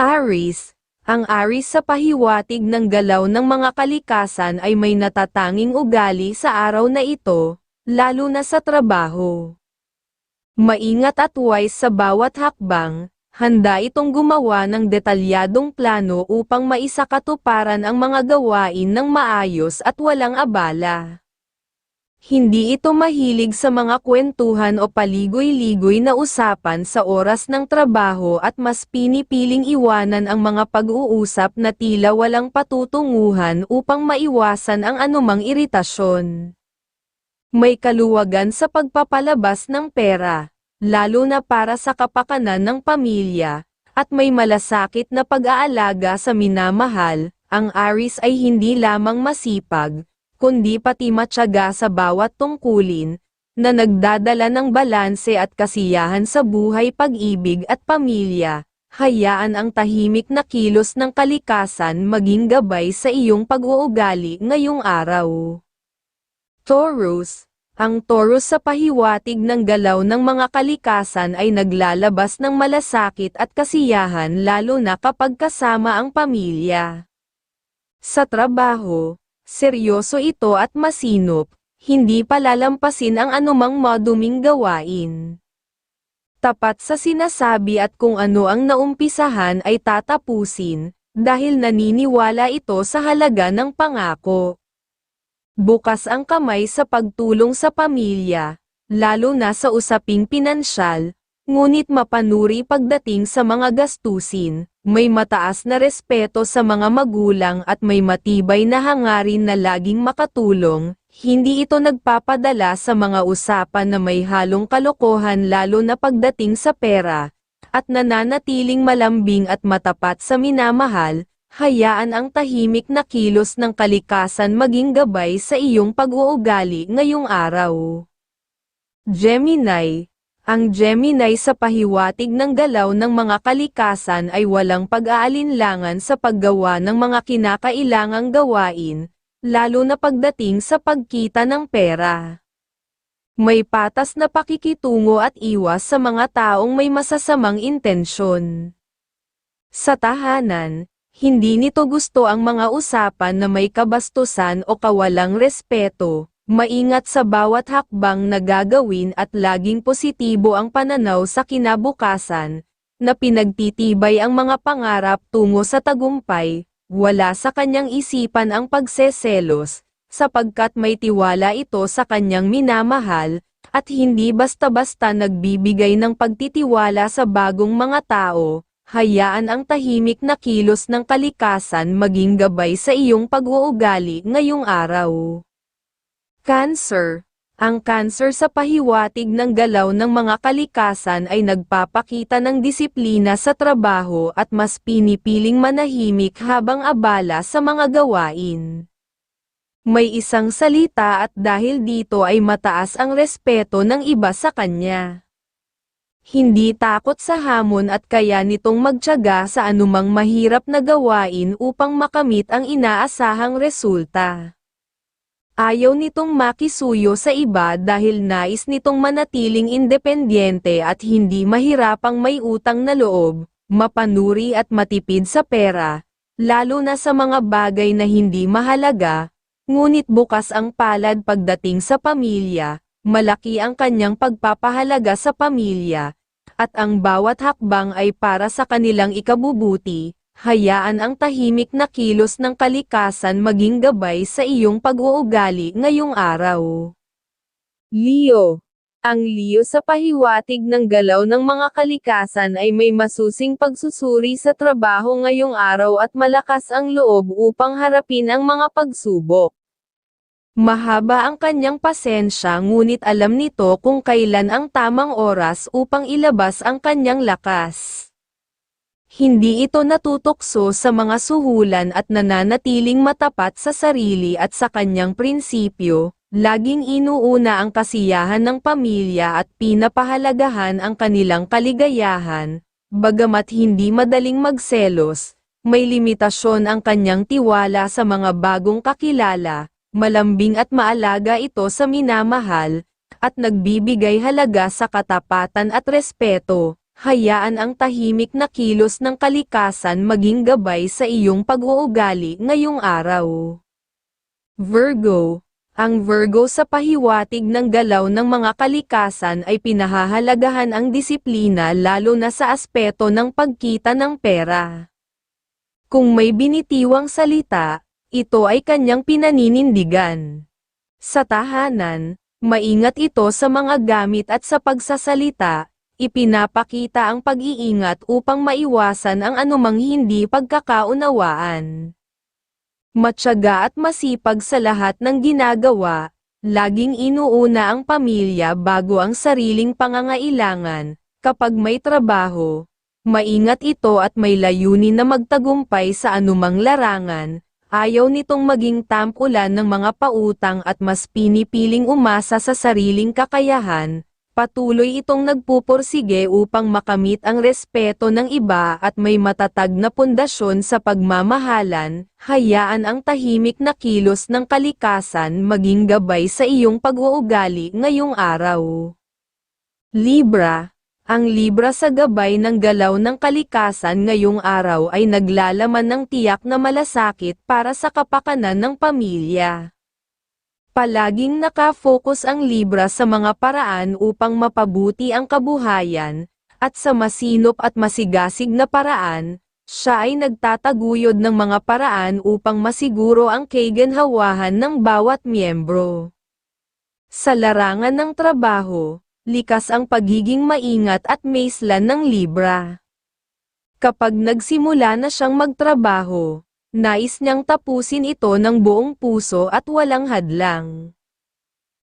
Aris, ang Aris sa pahiwatig ng galaw ng mga kalikasan ay may natatanging ugali sa araw na ito, lalo na sa trabaho. Maingat at wise sa bawat hakbang, handa itong gumawa ng detalyadong plano upang maisakatuparan ang mga gawain ng maayos at walang abala. Hindi ito mahilig sa mga kwentuhan o paligoy-ligoy na usapan sa oras ng trabaho at mas pinipiling iwanan ang mga pag-uusap na tila walang patutunguhan upang maiwasan ang anumang iritasyon. May kaluwagan sa pagpapalabas ng pera, lalo na para sa kapakanan ng pamilya, at may malasakit na pag-aalaga sa minamahal, ang Aris ay hindi lamang masipag, kundi pati matyaga sa bawat tungkulin, na nagdadala ng balanse at kasiyahan sa buhay pag-ibig at pamilya. Hayaan ang tahimik na kilos ng kalikasan maging gabay sa iyong pag-uugali ngayong araw. Taurus Ang Taurus sa pahiwatig ng galaw ng mga kalikasan ay naglalabas ng malasakit at kasiyahan lalo na kapag kasama ang pamilya. Sa trabaho, seryoso ito at masinop, hindi palalampasin ang anumang maduming gawain. Tapat sa sinasabi at kung ano ang naumpisahan ay tatapusin, dahil naniniwala ito sa halaga ng pangako. Bukas ang kamay sa pagtulong sa pamilya, lalo na sa usaping pinansyal, ngunit mapanuri pagdating sa mga gastusin, may mataas na respeto sa mga magulang at may matibay na hangarin na laging makatulong, hindi ito nagpapadala sa mga usapan na may halong kalokohan lalo na pagdating sa pera, at nananatiling malambing at matapat sa minamahal, hayaan ang tahimik na kilos ng kalikasan maging gabay sa iyong pag-uugali ngayong araw. Gemini, ang Gemini sa pahiwatig ng galaw ng mga kalikasan ay walang pag-aalinlangan sa paggawa ng mga kinakailangang gawain, lalo na pagdating sa pagkita ng pera. May patas na pakikitungo at iwas sa mga taong may masasamang intensyon. Sa tahanan, hindi nito gusto ang mga usapan na may kabastusan o kawalang respeto, Maingat sa bawat hakbang na gagawin at laging positibo ang pananaw sa kinabukasan, na pinagtitibay ang mga pangarap tungo sa tagumpay, wala sa kanyang isipan ang pagseselos, sapagkat may tiwala ito sa kanyang minamahal, at hindi basta-basta nagbibigay ng pagtitiwala sa bagong mga tao, hayaan ang tahimik na kilos ng kalikasan maging gabay sa iyong pag-uugali ngayong araw. Cancer Ang cancer sa pahiwatig ng galaw ng mga kalikasan ay nagpapakita ng disiplina sa trabaho at mas pinipiling manahimik habang abala sa mga gawain. May isang salita at dahil dito ay mataas ang respeto ng iba sa kanya. Hindi takot sa hamon at kaya nitong magtyaga sa anumang mahirap na gawain upang makamit ang inaasahang resulta. Ayaw nitong makisuyo sa iba dahil nais nitong manatiling independyente at hindi mahirapang may utang na loob, mapanuri at matipid sa pera, lalo na sa mga bagay na hindi mahalaga, ngunit bukas ang palad pagdating sa pamilya, malaki ang kanyang pagpapahalaga sa pamilya, at ang bawat hakbang ay para sa kanilang ikabubuti, hayaan ang tahimik na kilos ng kalikasan maging gabay sa iyong pag-uugali ngayong araw. Leo Ang Leo sa pahiwatig ng galaw ng mga kalikasan ay may masusing pagsusuri sa trabaho ngayong araw at malakas ang loob upang harapin ang mga pagsubok. Mahaba ang kanyang pasensya ngunit alam nito kung kailan ang tamang oras upang ilabas ang kanyang lakas. Hindi ito natutokso sa mga suhulan at nananatiling matapat sa sarili at sa kanyang prinsipyo, laging inuuna ang kasiyahan ng pamilya at pinapahalagahan ang kanilang kaligayahan, bagamat hindi madaling magselos, may limitasyon ang kanyang tiwala sa mga bagong kakilala, malambing at maalaga ito sa minamahal, at nagbibigay halaga sa katapatan at respeto, hayaan ang tahimik na kilos ng kalikasan maging gabay sa iyong pag-uugali ngayong araw. Virgo, ang Virgo sa pahiwatig ng galaw ng mga kalikasan ay pinahahalagahan ang disiplina lalo na sa aspeto ng pagkita ng pera. Kung may binitiwang salita, ito ay kanyang pinaninindigan. Sa tahanan, maingat ito sa mga gamit at sa pagsasalita, ipinapakita ang pag-iingat upang maiwasan ang anumang hindi pagkakaunawaan. Matyaga at masipag sa lahat ng ginagawa, laging inuuna ang pamilya bago ang sariling pangangailangan, kapag may trabaho, maingat ito at may layunin na magtagumpay sa anumang larangan, ayaw nitong maging tampulan ng mga pautang at mas pinipiling umasa sa sariling kakayahan, patuloy itong nagpupursige upang makamit ang respeto ng iba at may matatag na pundasyon sa pagmamahalan, hayaan ang tahimik na kilos ng kalikasan maging gabay sa iyong pag-uugali ngayong araw. Libra Ang Libra sa gabay ng galaw ng kalikasan ngayong araw ay naglalaman ng tiyak na malasakit para sa kapakanan ng pamilya. Palaging nakafocus ang Libra sa mga paraan upang mapabuti ang kabuhayan, at sa masinop at masigasig na paraan, siya ay nagtataguyod ng mga paraan upang masiguro ang kaganhawahan ng bawat miyembro. Sa larangan ng trabaho, likas ang pagiging maingat at maislan ng Libra. Kapag nagsimula na siyang magtrabaho, Nais niyang tapusin ito ng buong puso at walang hadlang.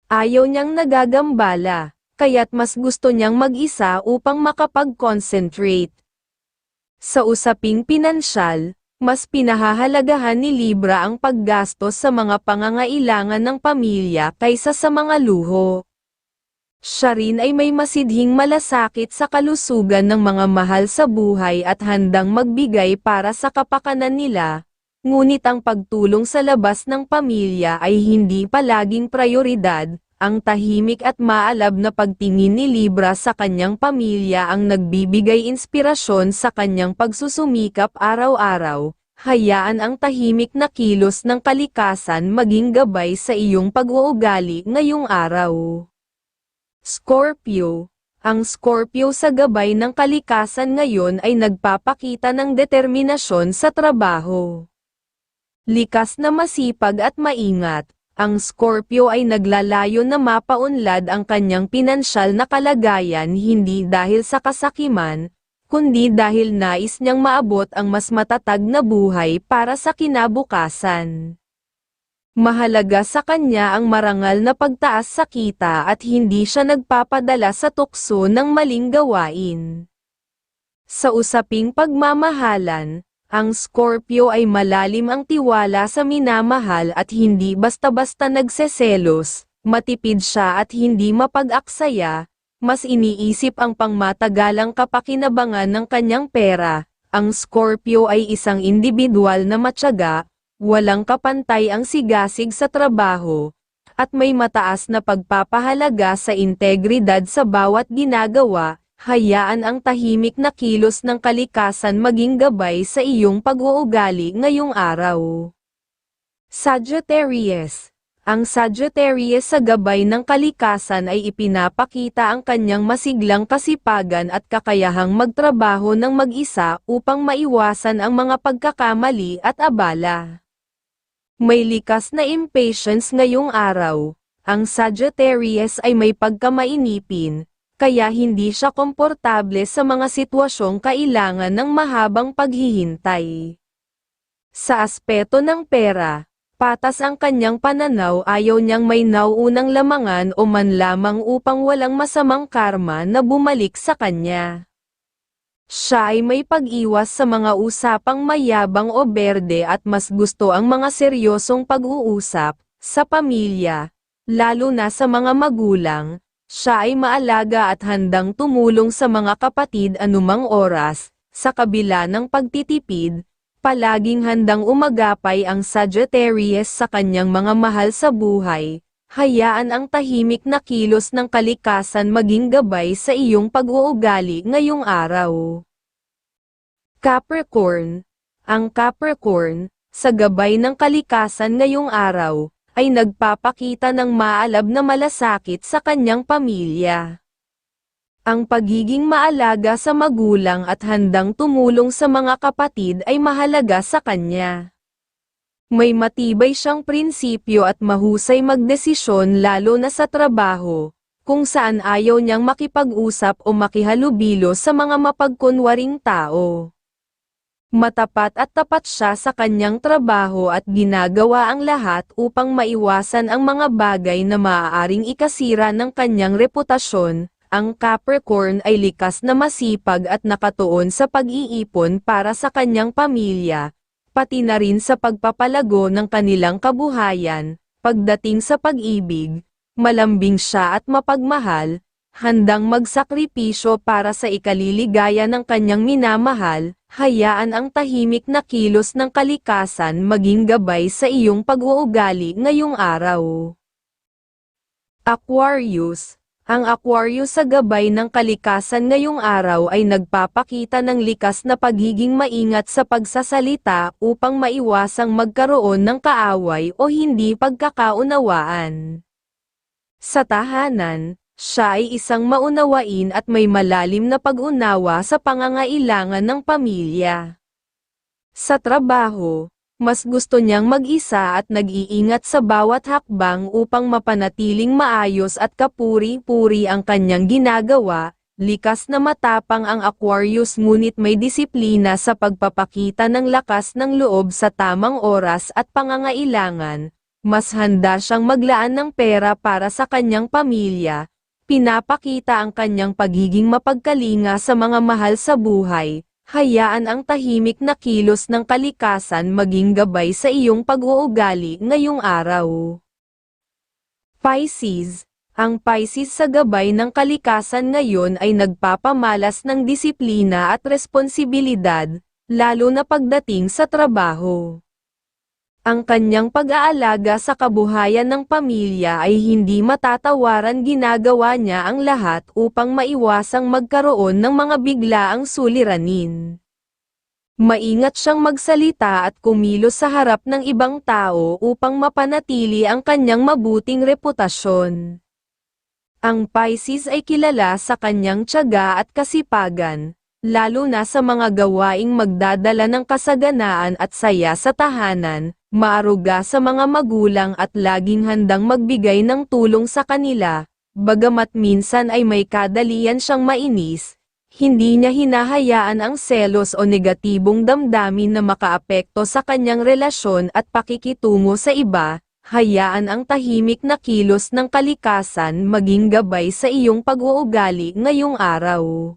Ayaw niyang nagagambala, kaya't mas gusto niyang mag-isa upang makapag-concentrate. Sa usaping pinansyal, mas pinahahalagahan ni Libra ang paggastos sa mga pangangailangan ng pamilya kaysa sa mga luho. Siya rin ay may masidhing malasakit sa kalusugan ng mga mahal sa buhay at handang magbigay para sa kapakanan nila, Ngunit ang pagtulong sa labas ng pamilya ay hindi palaging prioridad, ang tahimik at maalab na pagtingin ni Libra sa kanyang pamilya ang nagbibigay inspirasyon sa kanyang pagsusumikap araw-araw, hayaan ang tahimik na kilos ng kalikasan maging gabay sa iyong pag-uugali ngayong araw. Scorpio ang Scorpio sa gabay ng kalikasan ngayon ay nagpapakita ng determinasyon sa trabaho. Likas na masipag at maingat, ang Scorpio ay naglalayo na mapaunlad ang kanyang pinansyal na kalagayan hindi dahil sa kasakiman, kundi dahil nais niyang maabot ang mas matatag na buhay para sa kinabukasan. Mahalaga sa kanya ang marangal na pagtaas sa kita at hindi siya nagpapadala sa tukso ng maling gawain. Sa usaping pagmamahalan, ang Scorpio ay malalim ang tiwala sa minamahal at hindi basta-basta nagseselos, matipid siya at hindi mapag-aksaya, mas iniisip ang pangmatagalang kapakinabangan ng kanyang pera. Ang Scorpio ay isang individual na matyaga, walang kapantay ang sigasig sa trabaho, at may mataas na pagpapahalaga sa integridad sa bawat ginagawa, hayaan ang tahimik na kilos ng kalikasan maging gabay sa iyong pag-uugali ngayong araw. Sagittarius Ang Sagittarius sa gabay ng kalikasan ay ipinapakita ang kanyang masiglang kasipagan at kakayahang magtrabaho ng mag-isa upang maiwasan ang mga pagkakamali at abala. May likas na impatience ngayong araw. Ang Sagittarius ay may pagkamainipin, kaya hindi siya komportable sa mga sitwasyong kailangan ng mahabang paghihintay. Sa aspeto ng pera, patas ang kanyang pananaw ayaw niyang may nauunang lamangan o man lamang upang walang masamang karma na bumalik sa kanya. Siya ay may pag-iwas sa mga usapang mayabang o berde at mas gusto ang mga seryosong pag-uusap, sa pamilya, lalo na sa mga magulang, siya ay maalaga at handang tumulong sa mga kapatid anumang oras, sa kabila ng pagtitipid, palaging handang umagapay ang Sagittarius sa kanyang mga mahal sa buhay, hayaan ang tahimik na kilos ng kalikasan maging gabay sa iyong pag-uugali ngayong araw. Capricorn. Ang Capricorn, sa gabay ng kalikasan ngayong araw, ay nagpapakita ng maalab na malasakit sa kanyang pamilya. Ang pagiging maalaga sa magulang at handang tumulong sa mga kapatid ay mahalaga sa kanya. May matibay siyang prinsipyo at mahusay magdesisyon lalo na sa trabaho, kung saan ayaw niyang makipag-usap o makihalubilo sa mga mapagkunwaring tao. Matapat at tapat siya sa kanyang trabaho at ginagawa ang lahat upang maiwasan ang mga bagay na maaaring ikasira ng kanyang reputasyon. Ang Capricorn ay likas na masipag at nakatuon sa pag-iipon para sa kanyang pamilya, pati na rin sa pagpapalago ng kanilang kabuhayan. Pagdating sa pag-ibig, malambing siya at mapagmahal, handang magsakripisyo para sa ikaliligaya ng kanyang minamahal, hayaan ang tahimik na kilos ng kalikasan maging gabay sa iyong pag-uugali ngayong araw. Aquarius Ang Aquarius sa gabay ng kalikasan ngayong araw ay nagpapakita ng likas na pagiging maingat sa pagsasalita upang maiwasang magkaroon ng kaaway o hindi pagkakaunawaan. Sa tahanan, siya ay isang maunawain at may malalim na pag-unawa sa pangangailangan ng pamilya. Sa trabaho, mas gusto niyang mag-isa at nag-iingat sa bawat hakbang upang mapanatiling maayos at kapuri-puri ang kanyang ginagawa, likas na matapang ang Aquarius ngunit may disiplina sa pagpapakita ng lakas ng loob sa tamang oras at pangangailangan, mas handa siyang maglaan ng pera para sa kanyang pamilya, pinapakita ang kanyang pagiging mapagkalinga sa mga mahal sa buhay, hayaan ang tahimik na kilos ng kalikasan maging gabay sa iyong pag-uugali ngayong araw. Pisces Ang Pisces sa gabay ng kalikasan ngayon ay nagpapamalas ng disiplina at responsibilidad, lalo na pagdating sa trabaho. Ang kanyang pag-aalaga sa kabuhayan ng pamilya ay hindi matatawaran ginagawa niya ang lahat upang maiwasang magkaroon ng mga biglaang suliranin. Maingat siyang magsalita at kumilos sa harap ng ibang tao upang mapanatili ang kanyang mabuting reputasyon. Ang Pisces ay kilala sa kanyang tiyaga at kasipagan, lalo na sa mga gawaing magdadala ng kasaganaan at saya sa tahanan, maaruga sa mga magulang at laging handang magbigay ng tulong sa kanila, bagamat minsan ay may kadalian siyang mainis, hindi niya hinahayaan ang selos o negatibong damdamin na makaapekto sa kanyang relasyon at pakikitungo sa iba, hayaan ang tahimik na kilos ng kalikasan maging gabay sa iyong pag-uugali ngayong araw.